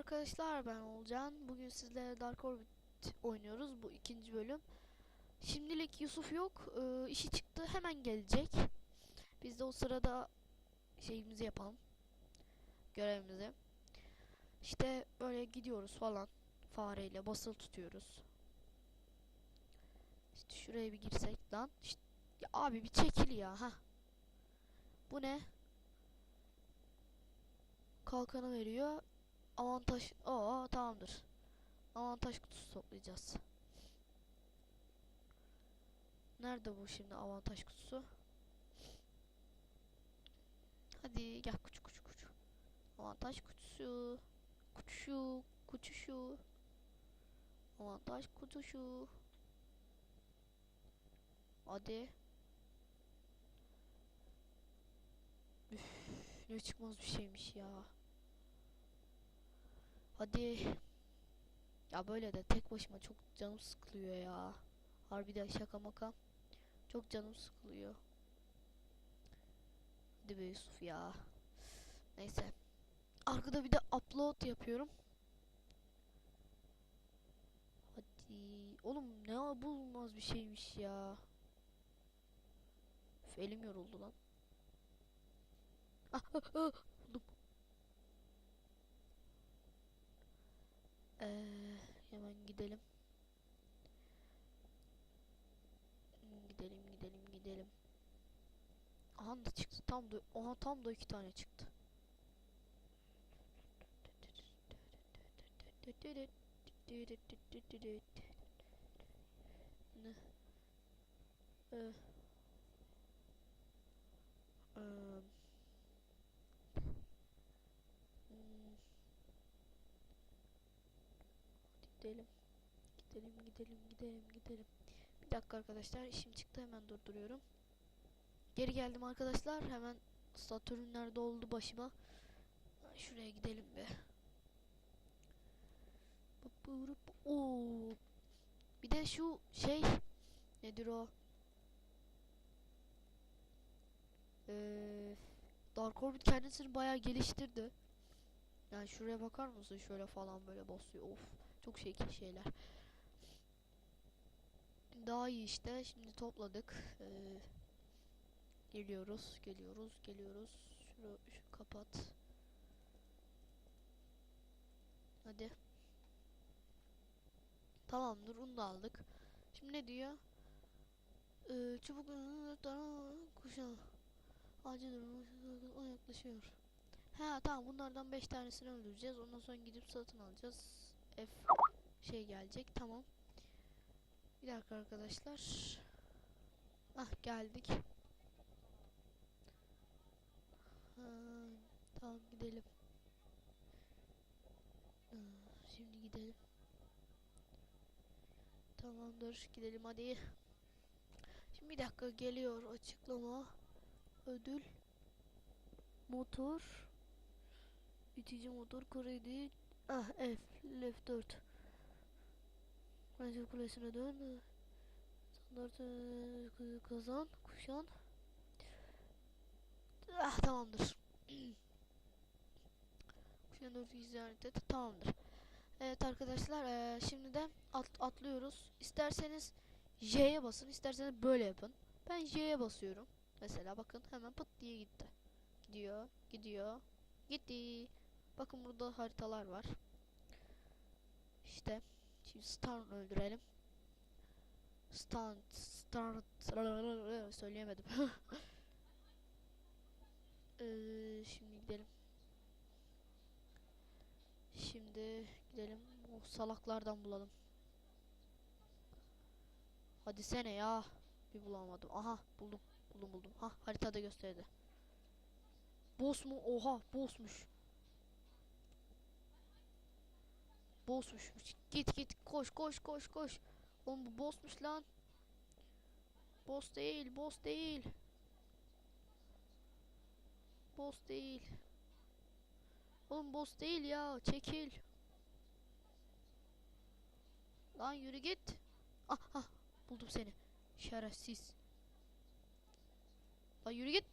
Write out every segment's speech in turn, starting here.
arkadaşlar ben Olcan. Bugün sizlerle Dark Orbit oynuyoruz. Bu ikinci bölüm. Şimdilik Yusuf yok. Ee, işi çıktı. Hemen gelecek. Biz de o sırada şeyimizi yapalım. Görevimizi. İşte böyle gidiyoruz falan. Fareyle basılı tutuyoruz. İşte şuraya bir girsek lan. İşte, ya abi bir çekil ya. ha. Bu ne? Kalkanı veriyor. Avantaj. Aa tamamdır. Avantaj kutusu toplayacağız. Nerede bu şimdi avantaj kutusu? Hadi gel kuçu kuçu kuçu. Avantaj kutusu. Kuçu kuçuşu. Avantaj kutusu. Hadi. Üf, ne çıkmaz bir şeymiş ya. Hadi. Ya böyle de tek başıma çok canım sıkılıyor ya. Harbiden şaka maka. Çok canım sıkılıyor. Hadi be Yusuf ya. Neyse. Arkada bir de upload yapıyorum. Hadi. Oğlum ne bulunmaz bir şeymiş ya. Üf, elim yoruldu lan. Ah, ah, ah, buldum. Ee, hemen gidelim. Gidelim gidelim gidelim. Aha da çıktı tam da aha tam da iki tane çıktı. Ne? Ee, Gidelim. Gidelim gidelim gidelim gidelim. Bir dakika arkadaşlar işim çıktı hemen durduruyorum. Geri geldim arkadaşlar hemen Satürn nerede oldu başıma. Şuraya gidelim be. Oo. Bir de şu şey nedir o? Ee, Dark Orbit kendisini bayağı geliştirdi. Yani şuraya bakar mısın? Şöyle falan böyle basıyor. Of. Çok şekil şeyler. Daha iyi işte. Şimdi topladık. Ee, geliyoruz, geliyoruz, geliyoruz. Şunu, şu kapat. Hadi. Tamamdır, onu da aldık. Şimdi ne diyor? Ee, çubuk kuşağı. Acil durum yaklaşıyor. Ha tamam bunlardan 5 tanesini öldüreceğiz. Ondan sonra gidip satın alacağız. F şey gelecek. Tamam. Bir dakika arkadaşlar. Ah geldik. Ha, tamam gidelim. Ha, şimdi gidelim. Tamamdır gidelim hadi. Şimdi bir dakika geliyor açıklama. Ödül. Motor. İtici motor kredi. Ah F. Left 4. Ranger kulesine dön. Standart e, kazan. Kuşan. Ah tamamdır. Kuşan 4 işaret et. Tamamdır. Evet arkadaşlar e, şimdi de at, atlıyoruz. İsterseniz J'ye basın. isterseniz böyle yapın. Ben J'ye basıyorum. Mesela bakın hemen pıt diye gitti. Gidiyor. Gidiyor. Gitti. Bakın burada haritalar var. İşte. Şimdi Star'ı öldürelim. Star, Star, söyleyemedim. ee, şimdi gidelim. Şimdi gidelim. O salaklardan bulalım. Hadi sene ya. Bir bulamadım. Aha buldum. Buldum buldum. Ha haritada gösterdi. Boss mu? Oha bossmuş. Bossmuş. Git git koş koş koş koş. Oğlum bu bossmuş lan. Boss değil, boss değil. Boss değil. Oğlum boss değil ya. Çekil. Lan yürü git. Ah ah buldum seni. Şerefsiz. Lan yürü git.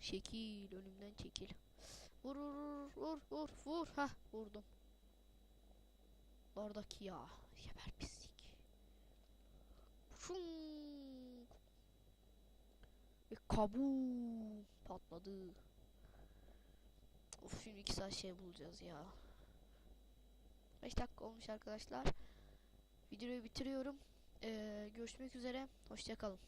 Şekil önümden çekil. Vur vur vur vur vur. Heh vurdum. Oradaki ya. Geber pislik. Şung. Ve kabum patladı. Of şimdi iki saat şey bulacağız ya. 5 dakika olmuş arkadaşlar. Videoyu bitiriyorum. Ee, görüşmek üzere. Hoşçakalın.